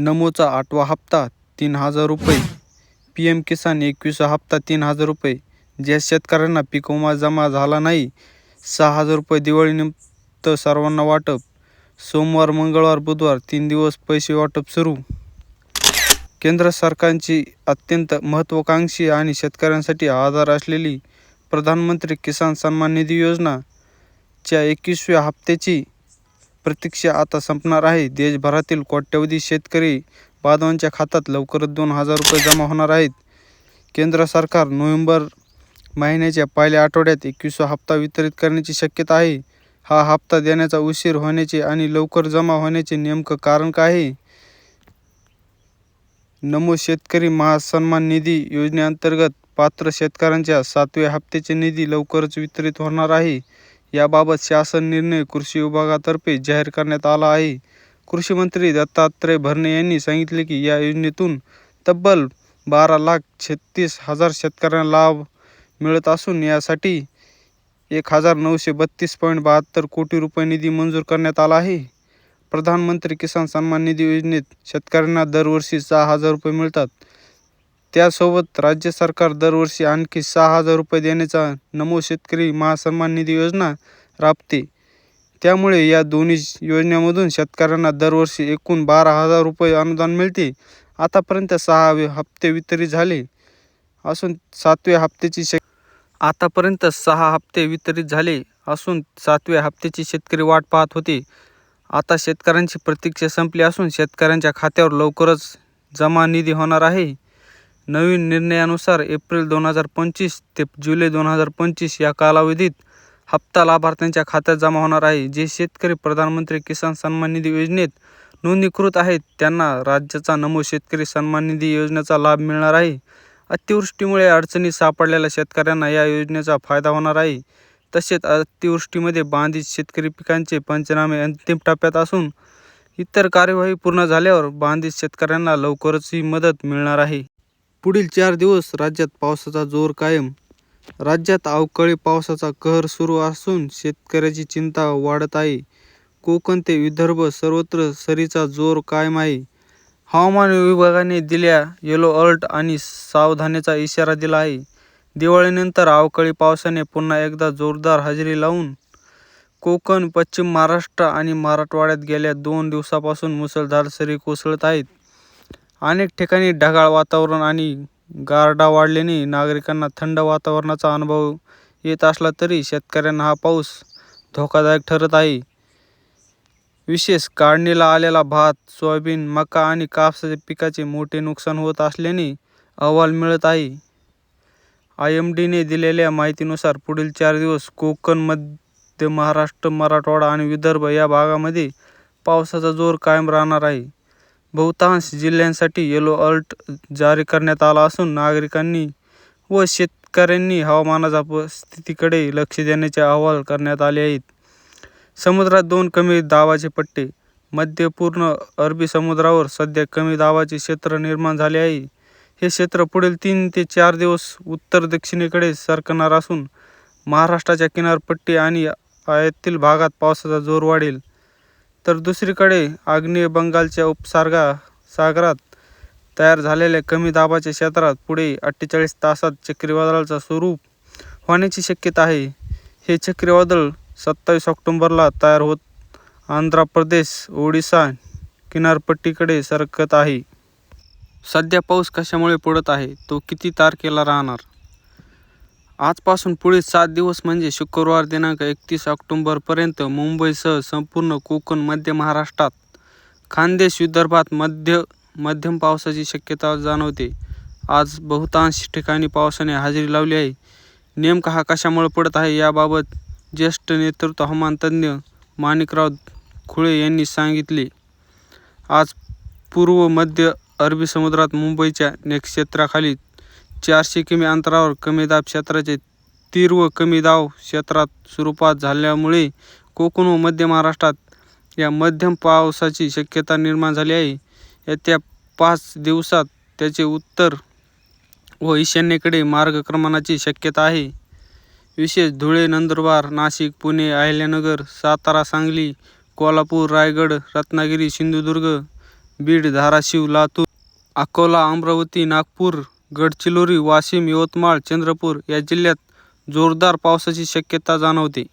नमोचा आठवा हप्ता तीन हजार रुपये. पी एम किसान एकवीसवा हप्ता तीन हजार रुपये. ज्या शेतकऱ्यांना पीक विमा जमा झाला नाही सहा हजार रुपये दिवाळीनिमित्त सर्वांना वाटप. सोमवार मंगळवार बुधवार तीन दिवस पैसे वाटप सुरू. केंद्र सरकारची अत्यंत महत्त्वाकांक्षी आणि शेतकऱ्यांसाठी आधार असलेली प्रधानमंत्री किसान सन्मान निधी योजना च्या एकवीसव्या हप्त्याची प्रतीक्षा आता संपणार आहे. देशभरातील कोट्यवधी शेतकरी बांधवांच्या खात्यात लवकरच दोन हजार रुपये जमा होणार आहेत. केंद्र सरकार नोव्हेंबर महिन्याच्या पहिल्या आठवड्यात एकवीसवा हप्ता वितरित करण्याची शक्यता आहे. हा हप्ता देण्याचा उशीर होण्याचे आणि लवकर जमा होण्याचे नेमकं कारण काय आहे? नमो शेतकरी महासन्मान निधी योजनेअंतर्गत पात्र शेतकऱ्यांच्या सातव्या हप्त्याचे निधी लवकरच वितरित होणार आहे. याबाबत शासन निर्णय कृषी विभागातर्फे जाहीर करण्यात आला आहे. कृषीमंत्री दत्तात्रय भरणे यांनी सांगितले की या योजनेतून तब्बल बारा लाख छत्तीस हजार शेतकऱ्यांना लाभ मिळत असून यासाठी एक हजार नऊशे बत्तीस पॉईंट बहात्तर कोटी रुपये निधी मंजूर करण्यात आला आहे. प्रधानमंत्री किसान सन्मान निधी योजनेत शेतकऱ्यांना दरवर्षी सहा हजार रुपये मिळतात. त्यासोबत राज्य सरकार दरवर्षी आणखी सहा हजार रुपये देण्याचा नमो शेतकरी महासन्मान निधी योजना राबते. त्यामुळे या दोन्ही योजनांमधून शेतकऱ्यांना दरवर्षी एकूण बारा हजार रुपये अनुदान मिळते. आतापर्यंत सहा हप्ते वितरित झाले असून सातव्या हप्त्याची शे आतापर्यंत सहा हप्ते वितरित झाले असून सातव्या हप्त्याची शेतकरी वाट पाहत होते. आता शेतकऱ्यांची प्रतीक्षा संपली असून शेतकऱ्यांच्या खात्यावर लवकरच जमा निधी होणार आहे. नवीन निर्णयानुसार एप्रिल दोन हजार पंचवीस ते जुलै दोन हजार पंचवीस या कालावधीत हप्ता लाभार्थ्यांच्या खात्यात जमा होणार आहे. जे शेतकरी प्रधानमंत्री किसान सन्मान निधी योजनेत नोंदणीकृत आहेत त्यांना राज्याचा नमो शेतकरी सन्मान निधी योजनेचा लाभ मिळणार आहे. अतिवृष्टीमुळे अडचणीत सापडलेल्या शेतकऱ्यांना या योजनेचा फायदा होणार आहे. तसेच अतिवृष्टीमध्ये बांधित शेतकरी पिकांचे पंचनामे अंतिम टप्प्यात असून इतर कार्यवाही पूर्ण झाल्यावर बांधित शेतकऱ्यांना लवकरच ही मदत मिळणार आहे. पुढील चार दिवस राज्यात पावसाचा जोर कायम. राज्यात अवकाळी पावसाचा कहर सुरू असून शेतकऱ्याची चिंता वाढत आहे. कोकण ते विदर्भ सर्वत्र सरीचा जोर कायम आहे. हवामान विभागाने दिल्या येलो अलर्ट आणि सावधानीचा इशारा दिला आहे. दिवाळीनंतर अवकाळी पावसाने पुन्हा एकदा जोरदार हजेरी लावून कोकण पश्चिम महाराष्ट्र आणि मराठवाड्यात गेल्या दोन दिवसापासून मुसळधार सरी कोसळत आहेत. अनेक ठिकाणी ढगाळ वातावरण आणि गारडा वाढल्याने नागरिकांना थंड वातावरणाचा अनुभव येत असला तरी शेतकऱ्यांना हा पाऊस धोकादायक ठरत आहे. विशेष काढणीला आलेला भात सोयाबीन मका आणि कापसाच्या पिकाचे मोठे नुकसान होत असल्याने अहवाल मिळत आहे. आय एम डीने दिलेल्या माहितीनुसार पुढील चार दिवस कोकण मध्य महाराष्ट्र मराठवाडा आणि विदर्भ या भागामध्ये पावसाचा जोर कायम राहणार आहे. बहुतांश जिल्ह्यांसाठी येलो अलर्ट जारी करण्यात आला असून नागरिकांनी व शेतकऱ्यांनी हवामानाच्या परिस्थितीकडे लक्ष देण्याचे अहवाल करण्यात आले आहेत. समुद्रात दोन कमी दाबाचे पट्टे मध्य पूर्ण अरबी समुद्रावर सध्या कमी दाबाचे क्षेत्र निर्माण झाले आहे. हे क्षेत्र पुढील तीन ते चार दिवस उत्तर दक्षिणेकडे सरकणार असून महाराष्ट्राच्या किनारपट्टी आणि आयातील भागात पावसाचा जोर वाढेल. तर दुसरीकडे आग्नेय बंगालच्या उपसागरा सागरात तयार झालेल्या कमी दाबाच्या क्षेत्रात पुढे अठ्ठेचाळीस तासात चक्रीवादळाचा स्वरूप होण्याची शक्यता आहे. हे चक्रीवादळ सत्तावीस ऑक्टोंबरला तयार होत आंध्र प्रदेश ओडिसा किनारपट्टीकडे सरकत आहे. सध्या पाऊस कशामुळे पडत आहे? तो किती तारखेला राहणार? आजपासून पुढील सात दिवस म्हणजे शुक्रवार दिनांक एकतीस ऑक्टोंबरपर्यंत मुंबईसह संपूर्ण कोकण मध्य महाराष्ट्रात खानदेश विदर्भात मध्य मध्यम पावसाची शक्यता जाणवते. आज बहुतांश ठिकाणी पावसाने हजेरी लावली आहे. नेमका हा कशामुळे पडत आहे याबाबत ज्येष्ठ नेतृत्व हवामान तज्ज्ञ माणिकराव खुळे यांनी सांगितले. आज पूर्व मध्य अरबी समुद्रात मुंबईच्या नक्षत्राखाली चारशे किमी अंतरावर कमी दाब क्षेत्राचे तीव्र कमी दाब क्षेत्रात स्वरूपात झाल्यामुळे कोकण व मध्य महाराष्ट्रात या मध्यम पावसाची शक्यता निर्माण झाली आहे. येत्या पाच दिवसात त्याचे उत्तर व ईशान्येकडे मार्गक्रमणाची शक्यता आहे. विशेष धुळे नंदुरबार नाशिक पुणे अहिल्यानगर सातारा सांगली कोल्हापूर रायगड रत्नागिरी सिंधुदुर्ग बीड धाराशिव लातूर अकोला अमरावती नागपूर गडचिरोली वाशिम यवतमाळ चंद्रपूर या जिल्ह्यात जोरदार पावसाची शक्यता जाणवते.